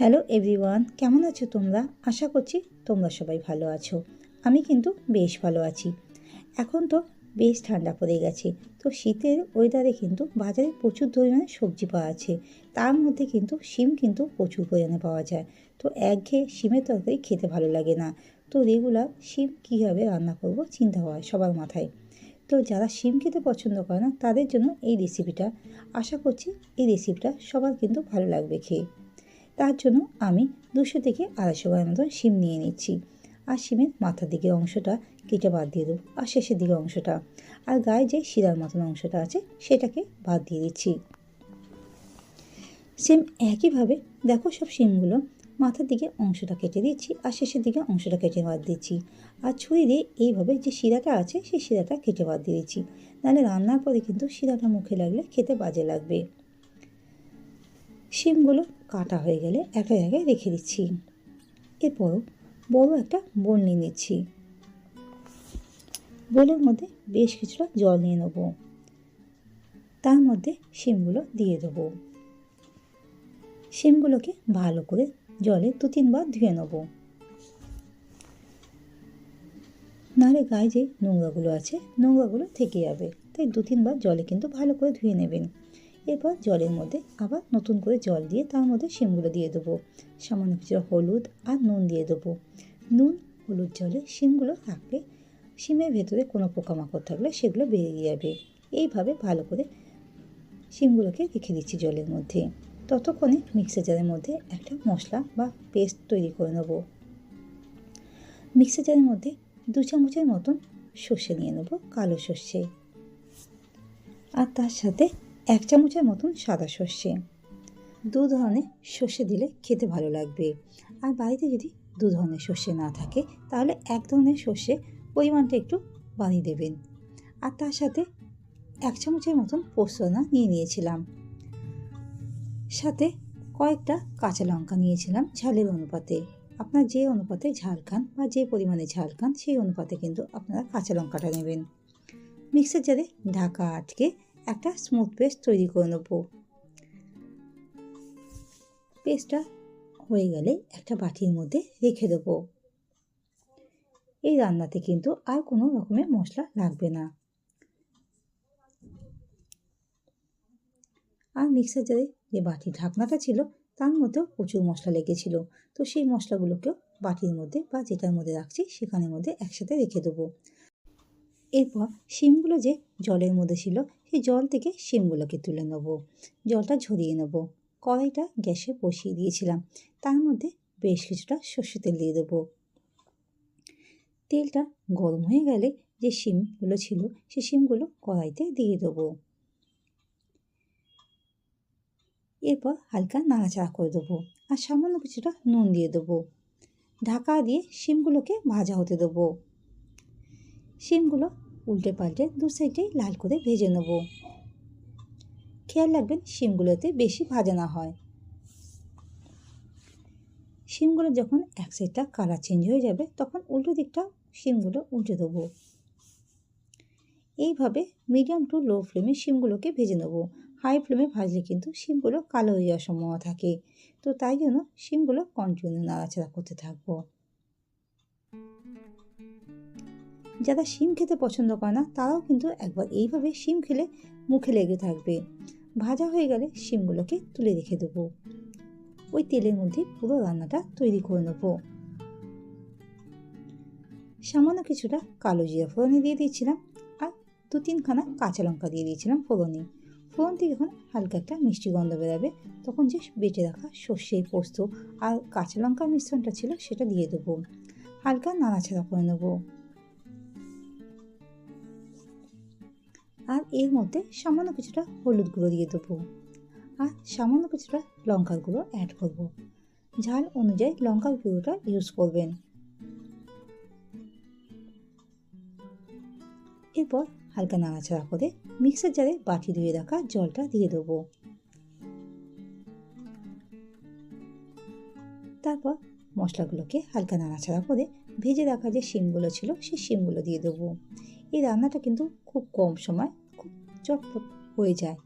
Hello everyone, কেমন আছো তোমরা? আশা করছি তোমরা সবাই ভালো আছো। আমি কিন্তু বেশ ভালো আছি। এখন তো বেশ ঠান্ডা পড়ে গেছে। তো শীতের ওয়েদারে কিন্তু বাজারে প্রচুর পরিমাণে সবজি পাওয়া আছে তার মধ্যে কিন্তু শিম কিন্তু প্রচুর পরিমাণে পাওয়া যায়। তো একঘেয়ে শিমের তরকারি খেতে ভালো লাগে না। তো রেগুলার শিম কীভাবে রান্না করব চিন্তা হয় সবার মাথায়। তো যারা শিম খেতে পছন্দ করে না, তাদের জন্য এই রেসিপিটা আশা করছি এই রেসিপিটা সবার কিন্তু ভালো লাগবে খেয়ে। তার জন্য আমি দুশো থেকে আড়াইশো গ্রাম মতো শিম নিয়ে নিচ্ছি। আর শিমের মাথার দিকের অংশটা কেটে বাদ দিয়ে দেবো, আর শেষের দিকের অংশটা। আর গায়ে যে শিরার মতন অংশটা আছে, সেটাকে বাদ দিয়ে দিচ্ছি। সেম একইভাবে দেখো সব শিমগুলো মাথার দিকে অংশটা কেটে দিচ্ছি, আর শেষের দিকে অংশটা কেটে বাদ দিচ্ছি। আর ছুরি দিয়ে এইভাবে যে শিরাটা আছে, সেই শিরাটা কেটে বাদ দিয়ে দিচ্ছি। নাহলে রান্নার পরে কিন্তু শিরাটা মুখে লাগলে খেতে বাজে লাগবে। শিমগুলো কাটা হয়ে গেলে একটা জায়গায় রেখে দিচ্ছি। এরপরও বড় একটা বোল নিয়ে নিচ্ছি। বোলের মধ্যে বেশ কিছুটা জল নিয়ে নেব। তার মধ্যে শিমগুলো দিয়ে দেবো। শিমগুলোকে ভালো করে জলে দু তিনবার ধুয়ে নেব। নাহলে গায়ে যে নোংরাগুলো আছে, নোংরাগুলো থেকে যাবে। তাই দু তিনবার জলে কিন্তু ভালো করে ধুয়ে নেবেন। এরপর জলের মধ্যে আবার নতুন করে জল দিয়ে তার মধ্যে শিমগুলো দিয়ে দেবো। সামান্য কিছু হলুদ আর নুন দিয়ে দেবো। নুন, হলুদ জলে শিমগুলো থাকলে শিমের ভেতরে কোনো পোকামাকড় থাকলে সেগুলো বেরিয়ে যাবে। এইভাবে ভালো করে শিমগুলোকে রেখে দিচ্ছি জলের মধ্যে। ততক্ষণে মিক্সার জারের মধ্যে একটা মশলা বা পেস্ট তৈরি করে নেব। মিক্সার জারের মধ্যে দু চামচের মতন সর্ষে নিয়ে নেব, কালো সর্ষে। আর তার সাথে এক চামচের মতন সাদা সর্ষে। দু ধরনের সর্ষে দিলে খেতে ভালো লাগবে। আর বাড়িতে যদি দু ধরনের সর্ষে না থাকে, তাহলে এক ধরনের সর্ষে পরিমাণটা একটু বাড়িয়ে দেবেন। আর তার সাথে এক চামচের মতন পোস্তনা নিয়ে নিয়েছিলাম। সাথে কয়েকটা কাঁচা লঙ্কা নিয়েছিলাম ঝালের অনুপাতে। আপনার যে অনুপাতে ঝাল খান বা যে পরিমাণে ঝাল খান, সেই অনুপাতে কিন্তু আপনারা কাঁচা লঙ্কাটা নেবেন। মিক্সার জারে ঢাকা আটকে একটা স্মুথ পেস্ট তৈরি করে নেব। পেস্টটা হয়ে গেলে একটা বাটির মধ্যে রেখে দেব। এই রান্নাতে কিন্তু আর কোনো রকমের মশলা লাগবে না। আর মিক্সার জারে যে বাটির ঢাকনাটা ছিল, তার মধ্যেও প্রচুর মশলা লেগেছিল। তো সেই মশলাগুলোকেও বাটির মধ্যে বা যেটার মধ্যে রাখছি, সেখানের মধ্যে একসাথে রেখে দেবো। এরপর শিমগুলো যে জলের মধ্যে ছিল সেই জল থেকে শিমগুলোকে তুলে নেব। জলটা ঝরিয়ে নেব। কড়াইটা গ্যাসে বসিয়ে দিয়েছিলাম। তার মধ্যে বেশ কিছুটা সর্ষে তেল দিয়ে দেবো। তেলটা গরম হয়ে গেলে যে শিমগুলো ছিল, সে শিমগুলো কড়াইতে দিয়ে দেবো। এরপর হালকা নাড়াচাড়া করে দেবো আর সামান্য কিছুটা নুন দিয়ে দেবো। ঢাকা দিয়ে শিমগুলোকে ভাজা হতে দেবো। শিমগুলো উল্টে পাল্টে দু সাইডে লাল করে ভেজে নেব। খেয়াল রাখবেন শিমগুলোতে বেশি ভাজা না হয়। শিমগুলো যখন এক সাইডটা কালার চেঞ্জ হয়ে যাবে, তখন উল্টো দিকটা শিমগুলো উল্টে দেবো। এইভাবে মিডিয়াম টু লো ফ্লেমে শিমগুলোকে ভেজে নেব। হাই ফ্লেমে ভাজলে কিন্তু শিমগুলো কালো হয়ে যাওয়ার সম্ভাবনা থাকে। তো তাই জন্য শিমগুলো কন্টিনিউ নাড়াচাড়া করতে থাকব। যারা শিম খেতে পছন্দ করে না, তারাও কিন্তু একবার এইভাবে শিম খেলে মুখে লেগে থাকবে। ভাজা হয়ে গেলে শিমগুলোকে তুলে রেখে দেবো। ওই তেলের মধ্যে পুরো রান্নাটা তৈরি করে নেব। সামান্য কিছুটা কালো জিরা ফোড়নে দিয়ে দিয়েছিলাম আর দু তিনখানা কাঁচা লঙ্কা দিয়ে দিয়েছিলাম ফোড়নে। থেকে যখন হালকা একটা মিষ্টি গন্ধ বেরাবে, তখন যে বেটে রাখা সর্ষে পোস্ত আর কাঁচা লঙ্কার মিশ্রণটা ছিল সেটা দিয়ে দেবো। হালকা নাড়াচাড়া করে নেব। আর এর মধ্যে সামান্য কিছুটা হলুদ গুঁড়ো দিয়ে দেবো। আর সামান্য কিছুটা লঙ্কার গুঁড়ো অ্যাড করব। ঝাল অনুযায়ী লঙ্কার গুঁড়োটা ইউজ করবেন। এরপর হালকা নাড়াচাড়া করে মিক্সার জারে বাটি ধুয়ে রাখা জলটা দিয়ে দেবো। তারপর মশলাগুলোকে হালকা নাড়াচাড়া করে ভেজে রাখা যে শিমগুলো ছিল, সেই শিমগুলো দিয়ে দেবো। এই রান্নাটা কিন্তু খুব কম সময় চটপট হয়ে যায়।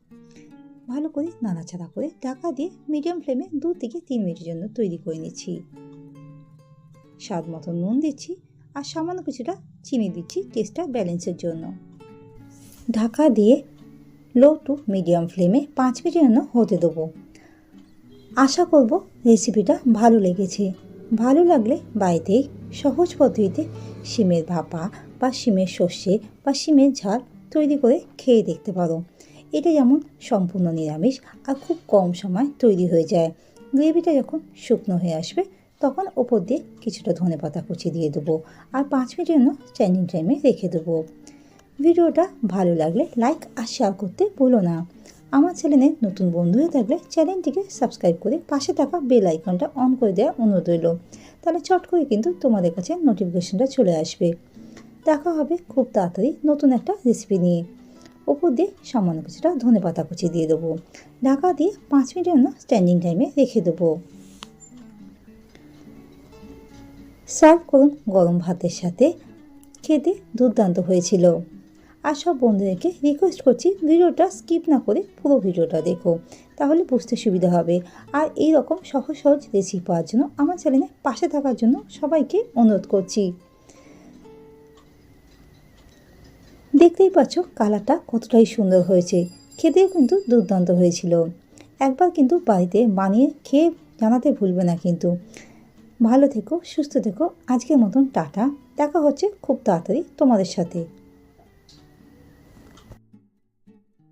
ভালো করে নাড়াচাড়া করে ঢাকা দিয়ে মিডিয়াম ফ্লেমে দু থেকে তিন মিনিটের জন্য তৈরি করে নিচ্ছি। স্বাদ মতো নুন দিচ্ছি আর সামান্য কিছুটা চিনি দিচ্ছি টেস্টটা ব্যালেন্সের জন্য। ঢাকা দিয়ে লো টু মিডিয়াম ফ্লেমে পাঁচ মিনিটের জন্য হতে দেবো। আশা করব রেসিপিটা ভালো লেগেছে। ভালো লাগলে বাড়িতেই সহজ পদ্ধতিতে শিমের ভাপা বা শিমের সর্ষে বা শিমের ঝাল তৈরি করে খেয়ে দেখতে পারো। এটা যেমন সম্পূর্ণ নিরামিষ আর খুব কম সময় তৈরি হয়ে যায়। গ্রেভিটা যখন শুকনো হয়ে আসবে, তখন ওপর দিয়ে কিছুটা ধনে পাতা কুচি দিয়ে দেবো আর পাঁচ মিনিটের জন্য স্ট্যান্ডিং টাইমে রেখে দেবো। ভিডিওটা ভালো লাগলে লাইক আর শেয়ার করতে ভুলো না। আমার চ্যানেলে নতুন বন্ধু হয়ে থাকলে চ্যানেলটিকে সাবস্ক্রাইব করে পাশে থাকা বেল আইকনটা অন করে দেওয়ার অনুরোধ রইল। তাহলে চট করে কিন্তু তোমাদের কাছে নোটিফিকেশনটা চলে আসবে। দেখা হবে খুব তাড়াতাড়ি নতুন একটা রেসিপি নিয়ে। ওপর দিয়ে সামান্য কিছুটা ধনে পাতা কুচি দিয়ে দেবো। ঢাকা দিয়ে পাঁচ মিনিটের জন্য স্ট্যান্ডিং টাইমে রেখে দেবো। সার্ভ করুন গরম ভাতের সাথে। খেতে দুর্দান্ত হয়েছিল। আর সব বন্ধুদেরকে রিকোয়েস্ট করছি ভিডিওটা স্কিপ না করে পুরো ভিডিওটা দেখো, তাহলে বুঝতে সুবিধা হবে। আর এই রকম সহজ সহজ রেসিপি পাওয়ার জন্য আমার চ্যানেলে পাশে থাকার জন্য সবাইকে অনুরোধ করছি। দেখতেই পাচ্ছ কালারটা কতটাই সুন্দর হয়েছে। খেতেও কিন্তু দুর্দান্ত হয়েছিল। একবার কিন্তু বাড়িতে বানিয়ে খেয়ে জানাতে ভুলবে না কিন্তু। ভালো থেকো, সুস্থ থেকো। আজকের মতন টাটা। দেখা হচ্ছে খুব তাড়াতাড়ি তোমাদের সাথে।